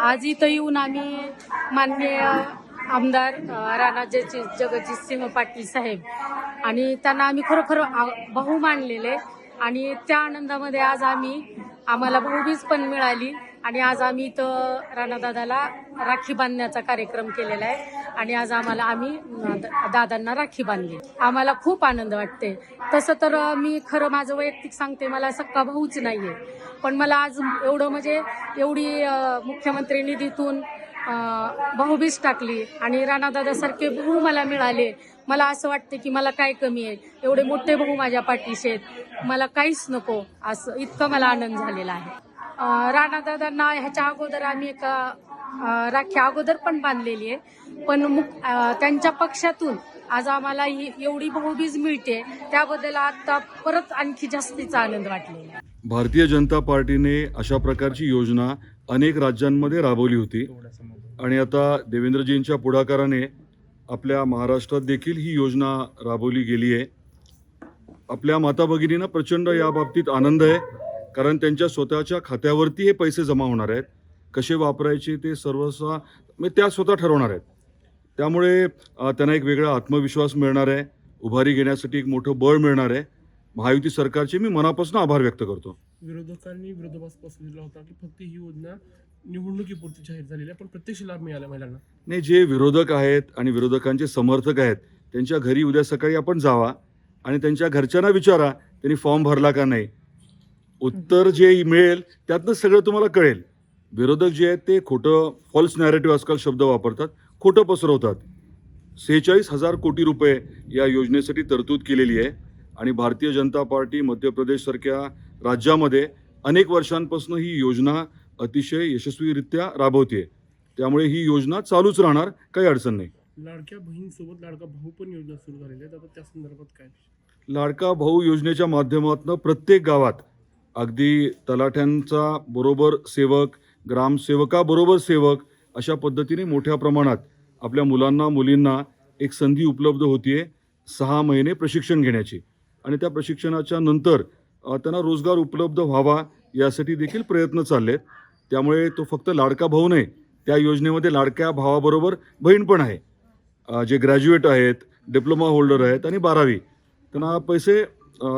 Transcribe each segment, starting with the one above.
आज इथं येऊन आम्ही माननीय आमदार अ, राणाचे जगजित सिंह पाटील साहेब आणि त्यांना आम्ही खरोखर आ- भाऊ मानलेले आणि त्या आनंदामध्ये आज आम्ही आम्हाला भाऊबीज पण मिळाली आणि आज आम्ही इथं राणादादाला राखी बांधण्याचा कार्यक्रम केलेला आहे. आणि आज आम्हाला आम्ही द- दादांना राखी बांधली. आम्हाला खूप आनंद वाटते. तसं तर मी खरं माझं वैयक्तिक सांगते मला सक्का भाऊच नाहीये. पण मला आज एवढं म्हणजे एवढी मुख्यमंत्री निधीतून अ, भाऊबीज टाकली आणि राणादादासारखे भाऊ मला मिळाले. मला असं वाटतं की मला काय कमी आहे? एवढे मोठे भाऊ माझ्या पाठीशी आहेत. मला काहीच नको. असं इतकं मला आनंद झालेला आहे. राणादादांना ह्याच्या अगोदर आम्ही एका राखी अगोदर पण बांधलेली आहे. पण त्यांच्या पक्षातून आज आम्हाला ही एवढी भाऊबीज मिळते त्याबद्दल आता परत आणखी जास्तीचा आनंद वाटलेला भारतीय जनता पार्टीने अशा प्रकारची योजना अनेक राज्यांमध्ये राबवली होती. आणि आता देवेंद्रजींच्या पुढाकाराने आपल्या महाराष्ट्रात देखील ही योजना राबवली गेली आहे. आपल्या माता भगिनींना प्रचंड या बाबतीत आनंद आहे. कारण त्यांच्या स्वतःच्या खात्यावरती हे पैसे जमा होणार आहेत. कसे वापरायचे ते सर्वस्व म्हणजे त्या स्वतः ठरवणार आहेत. त्यामुळे त्यांना एक वेगळा आत्मविश्वास मिळणार आहे. उभारी घेण्यासाठी एक मोठं बळ मिळणार आहे. महायुती सरकारचे मी मनापासून आभार व्यक्त करतो. विरोधकांनी विरोधाभास पसरलेला होता की फक्त ही योजना निवडणुकीपुरती जाहीर झालेली आहे पण प्रत्यक्ष लाभ मिळाला महिलांना. नाही जे विरोधक आहेत आणि विरोधकांचे समर्थक आहेत त्यांच्या घरी उद्या सकाळी आपण जावा आणि त्यांच्या घरच्यांना विचारा त्यांनी फॉर्म भरला का नाही. उत्तर जे मिळेल त्यातनं सगळं तुम्हाला कळेल. विरोधक जे आहेत ते खोटं फॉल्स नॅरेटिव्ह आजकाल शब्द वापरतात खोटं पसरवतात. सेहेचाळीस हजार कोटी रुपये या योजनेसाठी तरतूद केलेली आहे आणि भारतीय जनता पार्टी मध्य प्रदेशसारख्या राज्यामध्ये अनेक वर्षांपासून ही योजना अतिशय यशस्वीरित्या राबवते त्यामुळे ही योजना चालूच राहणार काही अडचण नाही. लाडक्या बहिणीसोबत लाडका भाऊ पण योजना सुरू झालेली आहे त्या संदर्भात काय? लाडका भाऊ योजनेच्या माध्यमातून प्रत्येक गावात अगदी तलाठ्यांचा बरोबर सेवक ग्रामसेवकाबरोबर सेवक अशा पद्धतीने मोठ्या प्रमाणात आपल्या मुलांना मुलींना एक संधी उपलब्ध होतीये सहा महिने प्रशिक्षण घेण्याची. आणि त्या प्रशिक्षणाच्या नंतर त्यांना रोजगार उपलब्ध व्हावा यासाठी देखील प्रयत्न चालले आहेत त्यामुळे तो फक्त लाडका भाऊ नाही त्या योजनेमध्ये लाडक्या भावाबरोबर बहीण पण आहे. जे ग्रॅज्युएट आहेत डिप्लोमा होल्डर आहेत आणि बारावी त्यांना पैसे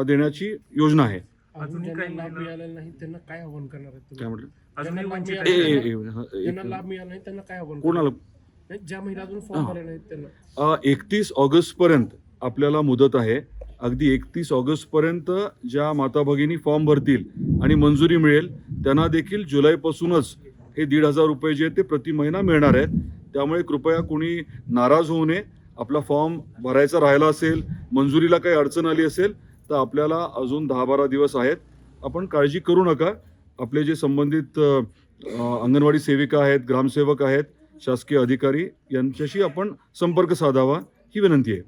देण्याची योजना आहे. अजून ज्यांना लाभ मिळालेला नाही त्यांना काय आव्हान करणार आहेत काय तुम्ही? म्हटलं? ज्यांना लाभ ए, मिळालेला ए, नाही, ए, हा, एक- ज्यांना लाभ मिळाला नाही त्यांना काय आव्हान कोणाला? करणार? नाही, ज्या महिला अजून फॉर्म भरले नाहीत त्यांना. एकतीस ऑगस्ट पर्यंत आपल्याला मुदत आहे. अगदी एकतीस ऑगस्ट पर्यंत ज्या माता भगिनी फॉर्म भरतील आणि मंजुरी मिळेल त्यांना देखील जुलैपासूनच हे दीड हजार रुपये जे आहेत ते प्रति महिना मिळणार आहेत. त्यामुळे कृपया कोणी नाराज होऊ नये. आपला फॉर्म भरायचा राहिला असेल मंजुरीला काही अडचण आली असेल तर आपल्याला अजून दहा बारा दिवस आहेत. आपण काळजी करू नका. आपले जे संबंधित अंगणवाडी सेविका आहेत ग्रामसेवक आहेत शासकीय अधिकारी यांच्याशी आपण संपर्क साधावा ही विनंती आहे.